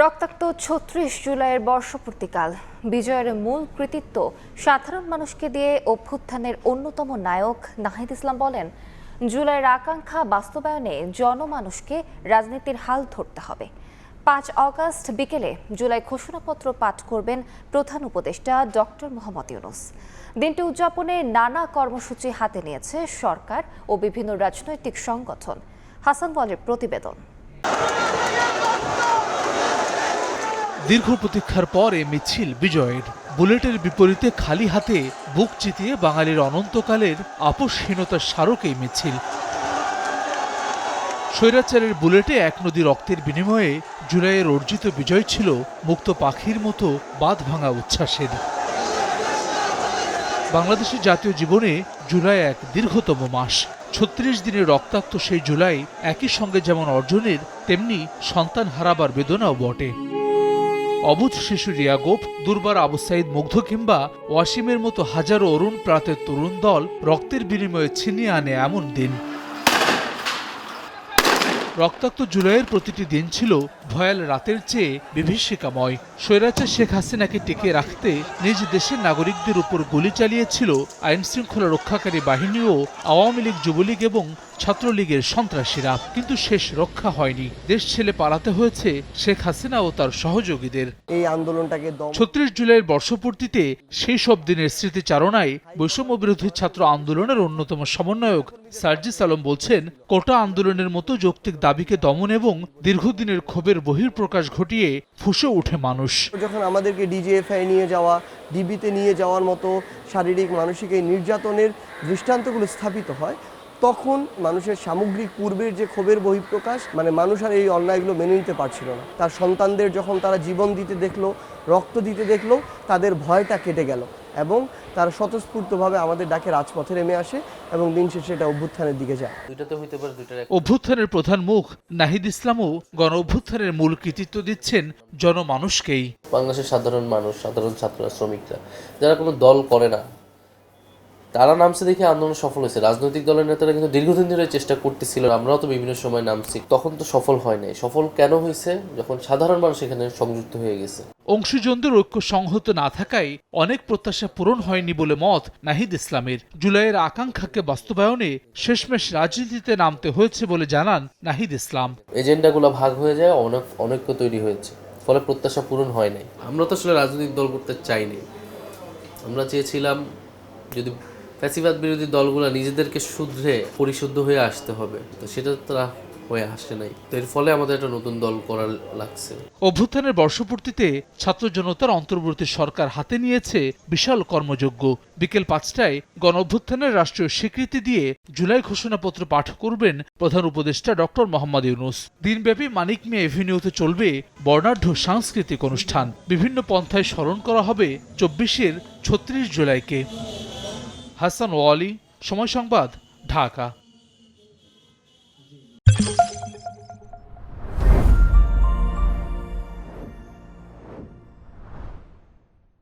রক্তাক্ত ছত্রিশ জুলাইয়ের বর্ষপূর্তিকাল। বিজয়ের মূল কৃতিত্ব সাধারণ মানুষকে দিয়ে অভ্যুত্থানের অন্যতম নায়ক নাহিদ ইসলাম বলেন, জুলাইয়ের আকাঙ্ক্ষা বাস্তবায়নে জনমানুষকে রাজনীতির হাল ধরতে হবে। পাঁচ অগস্ট বিকেলে জুলাই ঘোষণাপত্র পাঠ করবেন প্রধান উপদেষ্টা ডক্টর মোহাম্মদ ইউনুস। দিনটি উদযাপনে নানা কর্মসূচি হাতে নিয়েছে সরকার ও বিভিন্ন রাজনৈতিক সংগঠন। হাসান ওয়ালের প্রতিবেদন। দীর্ঘ প্রতীক্ষার পর এ মিছিল বিজয়ের। বুলেটের বিপরীতে খালি হাতে বুক চিতিয়ে বাঙালির অনন্তকালের আপোষহীনতার স্মারক এই মিছিল। স্বৈরাচারের বুলেটে এক নদী রক্তের বিনিময়ে জুলাইয়ের অর্জিত বিজয় ছিল মুক্ত পাখির মতো বাঁধ ভাঙা উচ্ছ্বাসের। বাংলাদেশের জাতীয় জীবনে জুলাই এক দীর্ঘতম মাস। ছত্রিশ দিনের রক্তাক্ত সেই জুলাই একই সঙ্গে যেমন অর্জনের, তেমনি সন্তান হারাবার বেদনাও বটে। অবুধ শিশু রিয়া গোপ, দুর্বার আবু সাইদ মুগ্ধ কিংবা ওয়াসিমের মতো হাজারো অরুণ প্রাতের তরুণ দল রক্তের বিনিময়ে ছিনিয়ে আনে এমন দিন। রক্তাক্ত জুলাইয়ের প্রতিটি দিন ছিল ভয়াল রাতের চেয়ে বিভীষিকাময়। স্বৈরাচার শেখ হাসিনাকে টিকিয়ে রাখতে নিজ দেশের নাগরিকদের উপর গুলি চালিয়েছিল আইন শৃঙ্খলা রক্ষাকারী বাহিনী ও আওয়ামী লীগ যুবলীগ এবং ছাত্রলীগের সন্ত্রাসীরা। কিন্তু শেষ রক্ষা হয়নি। দেশ ছেলে পালাতে হয়েছে শেখ হাসিনা ও তার সহযোগীদের। এই আন্দোলনটাকে ছত্রিশ জুলাইয়ের বর্ষপূর্তিতে সেই সব দিনের স্মৃতিচারণায় বৈষম্য বিরোধী ছাত্র আন্দোলনের অন্যতম সমন্বয়ক সার্জিস আলম বলছেন, কোটা আন্দোলনের মতো যৌক্তিক দাবিকে দমন এবং দীর্ঘদিনের ক্ষোভের বহির্প্রকাশ ঘটিয়ে ফুসে ওঠে মানুষ। যখন আমাদেরকে ডিজিএফআই নিয়ে যাওয়া, ডিবিতে নিয়ে যাওয়ার মতো শারীরিক, মানসিক এই নির্যাতনের দৃষ্টান্তগুলো স্থাপিত হয়, তখন মানুষের সামগ্রিক পূর্বের যে ক্ষোভের বহিঃপ্রকাশ মানে মানুষ আর এই অন্যায়গুলো মেনে নিতে পারছিল না। তার সন্তানদের যখন তারা জীবন দিতে দেখল, রক্ত দিতে দেখল, তাদের ভয়টা কেটে গেল। এবং তারা স্বতঃস্ফূর্তভাবে আমাদের ডাকে রাজপথে নেমে আসে এবং দিন শেষে এটা অভ্যুত্থানের দিকে যায়। দুইটাতে হইতে পারে দুইটার এক অভ্যুত্থানের প্রধান মুখ নাহিদ ইসলামও গণ অভ্যুত্থানের মূল কৃতিত্ব দিচ্ছেন জনমানুষকেই। বাংলাদেশের সাধারণ মানুষ সাধারণ ছাত্ররা শ্রমিকরা যারা কোনো দল করে না তারা নামছে দেখে আন্দোলন সফল হয়েছে। রাজনৈতিক দলের নেতারা কিন্তু দীর্ঘদিন ধরে চেষ্টা করতেছিল আমরাও তো বিভিন্ন সময় নামছি তখন তো সফল হয় নাই। সফল কেন হয়েছে? যখন সাধারণ মানুষ এখানে সংযুক্ত হয়ে গেছে। অংশীজনদের ঐক্য সংহত না থাকায় অনেক প্রত্যাশা পূরণ হয়নি বলে মত নাহিদ ইসলামের। জুলাইয়ের আকাঙ্ক্ষাকে বাস্তবায়নে শেষমেশ রাজনীতিতে নামতে হয়েছে বলে জানান নাহিদ ইসলাম। এজেন্ডাগুলো ভাগ হয়ে যায় অনেক অনৈক্য তৈরি হয়েছে ফলে প্রত্যাশা পূরণ হয় নাই। আমরা তো আসলে রাজনৈতিক দল করতে চাইনি। আমরা চেয়েছিলাম যদি ফ্যাসিবাদ বিরোধী দলগুলো নিজেদেরকে শুধরে পরিশুদ্ধ হয়ে আসতে হবে তো সেটা তারা হয়ে আসে নাই। এর ফলে আমাদের একটা নতুন দল করার লাগছে। অভ্যুত্থানের বর্ষপূর্তিতে ছাত্র জনতার অন্তর্বর্তী সরকার হাতে নিয়েছে বিশাল বিকেল পাঁচটায় গণ অভ্যুত্থানের রাষ্ট্রীয় স্বীকৃতি দিয়ে জুলাই ঘোষণাপত্র পাঠ করবেন প্রধান উপদেষ্টা ডক্টর মোহাম্মদ ইউনুস। দিনব্যাপী মানিক মিয়া এভিনিউতে চলবে বর্ণাঢ্য সাংস্কৃতিক অনুষ্ঠান। বিভিন্ন পন্থায় স্মরণ করা হবে চব্বিশের ছত্রিশ জুলাইকে। হাসান ওয়ালি, সময় সংবাদ, ঢাকা।